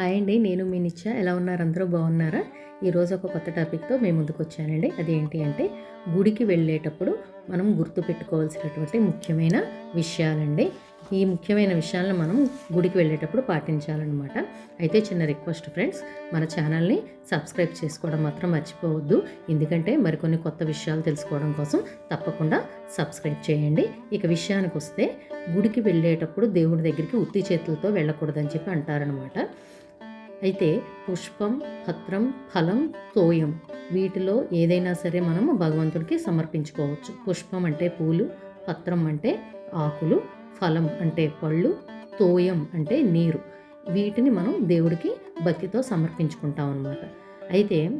Hi అండి నేను మీ నిత్య. ఎలా ఉన్నారు? అందరూ బాగున్నారా? ఈరోజు ఒక కొత్త టాపిక్తో మేము ముందుకు వచ్చానండి. అదేంటి అంటే గుడికి వెళ్ళేటప్పుడు మనం గుర్తు పెట్టుకోవాల్సినటువంటి ముఖ్యమైన విషయాలండి. ఈ ముఖ్యమైన విషయాలను మనం గుడికి వెళ్ళేటప్పుడు పాటించాలన్నమాట. అయితే చిన్న రిక్వెస్ట్ ఫ్రెండ్స్ మన ఛానల్ని సబ్స్క్రైబ్ చేసుకోవడం మాత్రం మర్చిపోవద్దు. ఎందుకంటే మరికొన్ని కొత్త విషయాలు తెలుసుకోవడం కోసం తప్పకుండా సబ్స్క్రైబ్ చేయండి. ఇక విషయానికి వస్తే గుడికి వెళ్ళేటప్పుడు దేవుడి దగ్గరికి ఉత్తి చేతులతో వెళ్ళకూడదని చెప్పి అంటారనమాట అయితే పుష్పం పత్రం ఫలం తోయం వీటిలో ఏదైనా సరే మనము భగవంతుడికి సమర్పించుకోవచ్చు. పుష్పం అంటే పూలు పత్రం అంటే ఆకులు ఫలం అంటే పళ్ళు తోయం అంటే నీరు. వీటిని మనం దేవుడికి భక్తితో సమర్పించుకుంటాం అన్నమాట. అయితే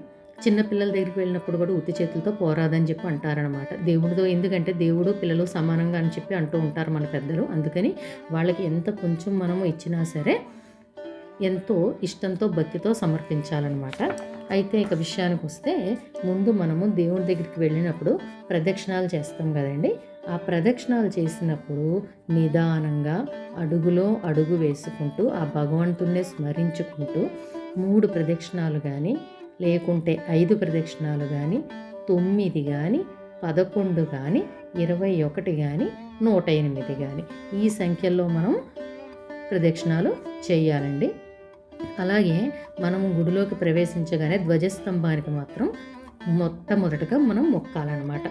చిన్నపిల్లల దగ్గరికి వెళ్ళినప్పుడు కూడా ఉత్తి చేతులతో పోరాదని చెప్పి అంటారనమాట దేవుడితో ఎందుకంటే దేవుడు పిల్లలు సమానంగా అని చెప్పి అంటూ ఉంటారు మన పెద్దలు. అందుకని వాళ్ళకి ఎంత కొంచెం మనము ఇచ్చినా సరే ఎంతో ఇష్టంతో భక్తితో సమర్పించాలన్నమాట. అయితే ఇక విషయానికి వస్తే ముందు మనము దేవుడి దగ్గరికి వెళ్ళినప్పుడు ప్రదక్షిణాలు చేస్తాం కదండి. ఆ ప్రదక్షిణాలు చేసినప్పుడు నిదానంగా అడుగులో అడుగు వేసుకుంటూ ఆ భగవంతుణ్ణి స్మరించుకుంటూ మూడు ప్రదక్షిణాలు కానీ లేకుంటే ఐదు ప్రదక్షిణాలు కానీ తొమ్మిది కానీ పదకొండు కానీ ఇరవై ఒకటి కానీ నూట ఎనిమిది కానీ ఈ సంఖ్యల్లో మనం ప్రదక్షిణాలు చేయాలండి. అలాగే మనం గుడిలోకి ప్రవేశించగానే ధ్వజస్తంభానికి మాత్రం మొట్టమొదటగా మనం మొక్కాలన్నమాట.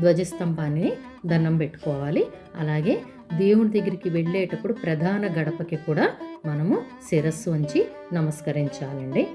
ధ్వజస్తంభాన్ని దండం పెట్టుకోవాలి. అలాగే దేవుడి దగ్గరికి వెళ్ళేటప్పుడు ప్రధాన గడపకి కూడా మనము శిరస్సు ఉంచి నమస్కరించాలండి.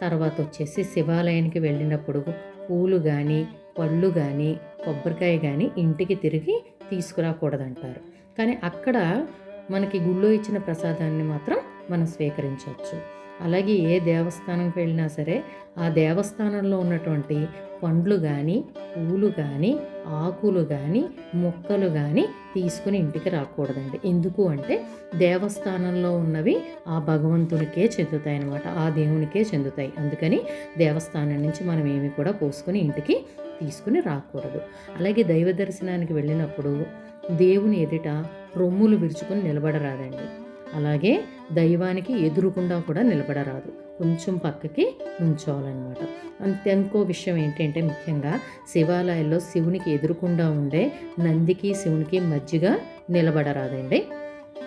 తర్వాత వచ్చేసి శివాలయానికి వెళ్ళినప్పుడు పూలు కానీ పళ్ళు కానీ కొబ్బరికాయ కానీ ఇంటికి తిరిగి తీసుకురాకూడదంటారు. కానీ అక్కడ మనకి గుళ్ళో ఇచ్చిన ప్రసాదాన్ని మాత్రం మనం స్వీకరించవచ్చు. అలాగే ఏ దేవస్థానంకి వెళ్ళినా సరే ఆ దేవస్థానంలో ఉన్నటువంటి పండ్లు కానీ పూలు కానీ ఆకులు కానీ మొక్కలు కానీ తీసుకుని ఇంటికి రాకూడదండి. ఎందుకు అంటే దేవస్థానంలో ఉన్నవి ఆ భగవంతునికే చెందుతాయి అన్నమాట. ఆ దేవునికే చెందుతాయి. అందుకని దేవస్థానం నుంచి మనం ఏమి కూడా పోసుకొని ఇంటికి తీసుకుని రాకూడదు. అలాగే దైవ దర్శనానికి వెళ్ళినప్పుడు దేవుని ఎదుట రొమ్ములు విరుచుకొని నిలబడరాదండి. అలాగే దైవానికి ఎదురుకుండా కూడా నిలబడరాదు. కొంచెం పక్కకి ఉంచోవాలన్నమాట అంతే ఇంకో విషయం ఏంటంటే ముఖ్యంగా శివాలయాల్లో శివునికి ఎదురుకుండా ఉండే నందికి శివునికి మధ్యగా నిలబడరాదండి.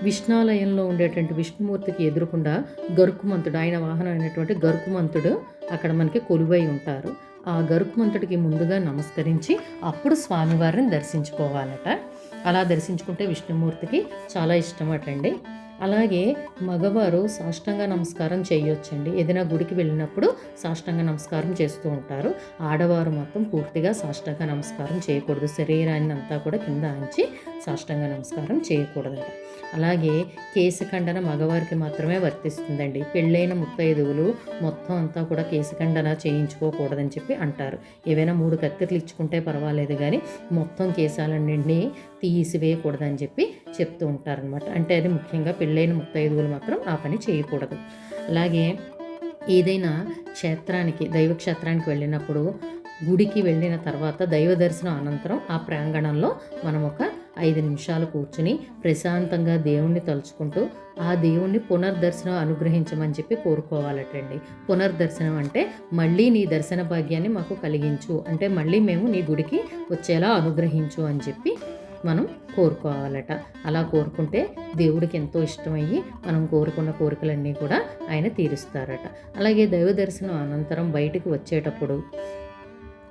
విష్ణాలయంలో ఉండేటువంటి విష్ణుమూర్తికి ఎదురుకుండా గరుకుమంతుడు ఆయన వాహనం అయినటువంటి గరుకుమంతుడు అక్కడ మనకి కొలువై ఉంటారు. ఆ గరుకుమంతుడికి ముందుగా నమస్కరించి అప్పుడు స్వామివారిని దర్శించుకోవాలట. అలా దర్శించుకుంటే విష్ణుమూర్తికి చాలా ఇష్టమటండి అలాగే మగవారు సాష్టాంగ నమస్కారం చేయొచ్చండి. ఏదైనా గుడికి వెళ్ళినప్పుడు సాష్టాంగ నమస్కారం చేస్తూ ఉంటారు. ఆడవారు మొత్తం పూర్తిగా సాష్టాంగ నమస్కారం చేయకూడదు. శరీరాన్ని అంతా కూడా కింద అంచి సాష్టాంగ నమస్కారం చేయకూడదు అలాగే కేశఖండన మగవారికి మాత్రమే వర్తిస్తుందండి. పెళ్ళైన ముత్తైదువులు మొత్తం అంతా కూడా కేశఖండన చేయించుకోకూడదని చెప్పి అంటారు. ఏవైనా మూడు కత్తిరలు ఇచ్చుకుంటే పర్వాలేదు కానీ మొత్తం కేశాలన్నింటినీ తీసివేయకూడదని చెప్పి చెప్తూ ఉంటారనమాట అంటే అది ముఖ్యంగా పెళ్ళైన ముత్తైదువులు మాత్రం ఆ పని చేయకూడదు. అలాగే ఏదైనా క్షేత్రానికి దైవ క్షేత్రానికి వెళ్ళినప్పుడు గుడికి వెళ్ళిన తర్వాత దైవ దర్శనం అనంతరం ఆ ప్రాంగణంలో మనం ఒక ఐదు నిమిషాలు కూర్చుని ప్రశాంతంగా దేవుణ్ణి తలుచుకుంటూ ఆ దేవుణ్ణి పునర్దర్శనం అనుగ్రహించమని చెప్పి కోరుకోవాలటండి. పునర్దర్శనం అంటే మళ్ళీ నీ దర్శన భాగ్యాన్ని మాకు కలిగించు. అంటే మళ్ళీ మేము నీ గుడికి వచ్చేలా అనుగ్రహించు అని చెప్పి మనం కోరుకోవాలట. అలా కోరుకుంటే దేవుడికి ఎంతో ఇష్టమయ్యి మనం కోరుకున్న కోరికలన్నీ కూడా ఆయన తీరుస్తారట. అలాగే దైవ దర్శనం అనంతరం బయటకు వచ్చేటప్పుడు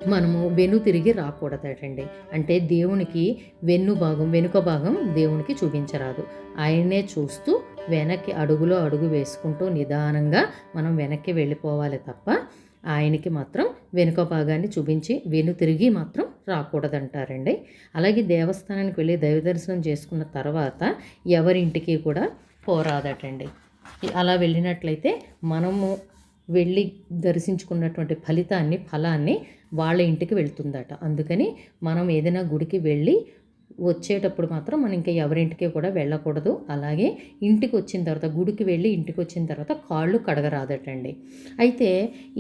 మనము వెను తిరిగి రాకూడదటండి. అంటే దేవునికి వెన్ను భాగం వెనుక భాగం దేవునికి చూపించరాదు. ఆయనే చూస్తూ వెనక్కి అడుగులో అడుగు వేసుకుంటూ నిదానంగా మనం వెనక్కి వెళ్ళిపోవాలి తప్ప ఆయనకి మాత్రం వెనుక భాగాన్ని చూపించి వెను తిరిగి మాత్రం రాకూడదంటారండి. అలాగే దేవస్థానానికి వెళ్ళి దైవ దర్శనం చేసుకున్న తర్వాత ఎవరింటికి కూడా పోరాదటండి. అలా వెళ్ళినట్లయితే మనము వెళ్ళి దర్శించుకున్నటువంటి ఫలితాన్ని ఫలాన్ని వాళ్ళ ఇంటికి వెళ్తుందట. అందుకని మనం ఏదైనా గుడికి వెళ్ళి వచ్చేటప్పుడు మాత్రం మనం ఇంకా ఎవరింటికి కూడా వెళ్ళకూడదు. అలాగే ఇంటికి వచ్చిన తర్వాత గుడికి వెళ్ళి ఇంటికి వచ్చిన తర్వాత కాళ్ళు కడగరాదటండి. అయితే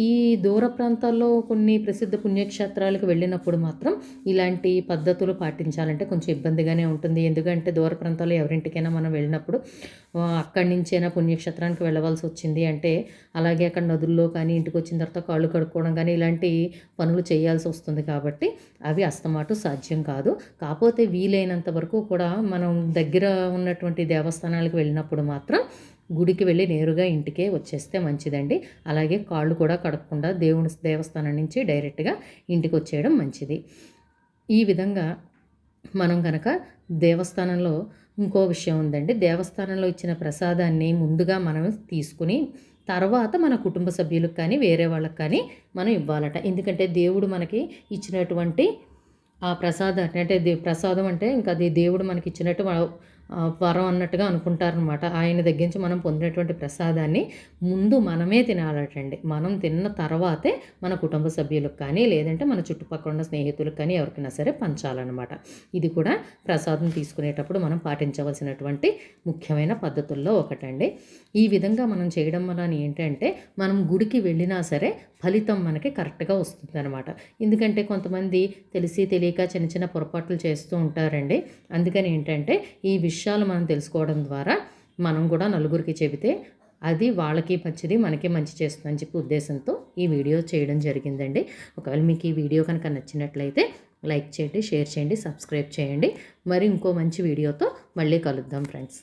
ఈ దూర ప్రాంతాల్లో కొన్ని ప్రసిద్ధ పుణ్యక్షేత్రాలకు వెళ్ళినప్పుడు మాత్రం ఇలాంటి పద్ధతులు పాటించాలంటే కొంచెం ఇబ్బందిగానే ఉంటుంది. ఎందుకంటే దూర ప్రాంతాల్లో ఎవరింటికైనా మనం వెళ్ళినప్పుడు అక్కడి నుంచైనా పుణ్యక్షేత్రానికి వెళ్ళవలసి వచ్చింది అంటే అలాగే అక్కడ నదుల్లో కానీ ఇంటికి వచ్చిన తర్వాత కాళ్ళు కడుక్కోవడం కానీ ఇలాంటి పనులు చేయాల్సి వస్తుంది కాబట్టి అవి అస్తమాటు సాధ్యం కాదు. కాకపోతే వీలైనంత వరకు కూడా మనం దగ్గర ఉన్నటువంటి దేవస్థానాలకు వెళ్ళినప్పుడు మాత్రం గుడికి వెళ్ళి నేరుగా ఇంటికే వచ్చేస్తే మంచిదండి. అలాగే కాళ్ళు కూడా కడగకుండా దేవుని దేవస్థానం నుంచి డైరెక్ట్గా ఇంటికి వచ్చేయడం మంచిది. ఈ విధంగా మనం కనుక దేవస్థానంలో ఇంకో విషయం ఉందండి. దేవస్థానంలో ఇచ్చిన ప్రసాదాన్ని ముందుగా మనం తీసుకుని తర్వాత మన కుటుంబ సభ్యులకు కానీ వేరే వాళ్ళకి కానీ మనం ఇవ్వాలట. ఎందుకంటే దేవుడు మనకి ఇచ్చినటువంటి ఆ ప్రసాదాన్ని అంటే దే ప్రసాదం అంటే ఇంకా అది దేవుడు మనకి ఇచ్చినట్టు వరం అన్నట్టుగా అనుకుంటారనమాట ఆయన దగ్గర నుంచి మనం పొందినటువంటి ప్రసాదాన్ని ముందు మనమే తినాలటండి. మనం తిన్న తర్వాతే మన కుటుంబ సభ్యులకు కానీ లేదంటే మన చుట్టుపక్కల ఉన్న స్నేహితులకు కానీ ఎవరికైనా సరే పంచాలన్నమాట. ఇది కూడా ప్రసాదం తీసుకునేటప్పుడు మనం పాటించవలసినటువంటి ముఖ్యమైన పద్ధతుల్లో ఒకటండి. ఈ విధంగా మనం చేయడం వలన ఏంటంటే మనం గుడికి వెళ్ళినా సరే ఫలితం మనకి కరెక్ట్గా వస్తుంది అనమాట ఎందుకంటే కొంతమంది తెలిసి తెలియక చిన్న చిన్న పొరపాట్లు చేస్తూ ఉంటారండి. అందుకని ఏంటంటే ఈ విషయం విషయాలు మనం తెలుసుకోవడం ద్వారా మనం కూడా నలుగురికి చెబితే అది వాళ్ళకి మంచిది మనకి మంచి చేస్తుందని చెప్పి ఉద్దేశంతో ఈ వీడియో చేయడం జరిగిందండి. ఒకవేళ మీకు ఈ వీడియో కనుక నచ్చినట్లయితే లైక్ చేయండి షేర్ చేయండి సబ్స్క్రైబ్ చేయండి. మరి ఇంకో మంచి వీడియోతో మళ్ళీ కలుద్దాం ఫ్రెండ్స్.